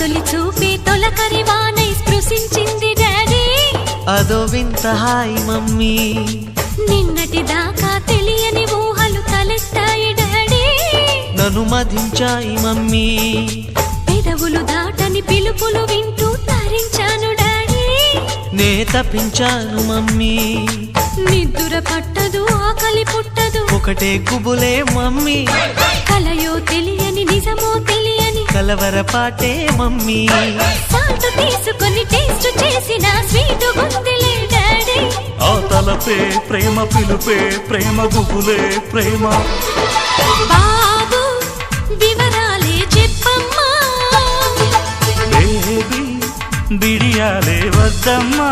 తొలి చూపే తొలకరి వానై స్పృశించింది డాడీ. అదో వింత హాయ్ మమ్మీ. నిన్నటి దాకా తెలియని ఊహలు తలెత్తాయి డాడీ. నన్ను మధించాయి మమ్మీ. పెదవులు దాటని పిలుపులు వింటూ తరించాను డాడీ. నే తప్పించాను మమ్మీ. నిద్దుర పట్టదు ఆకలి పుట్టదు. ఒకటే కుబులే మమ్మీ. తెలియని కలవర పాటే మమ్మీ. సాల్ట్ తీసుకొని టేస్ట్ చేసిన స్వీట్ గుందిలే డాడీ. ఆ తలపే ప్రేమ పిలుపే ప్రేమ గుబులే ప్రేమ. బాబు వివరాలే చెప్పమ్మా. బేబీ బిడియాలే వద్దమ్మా.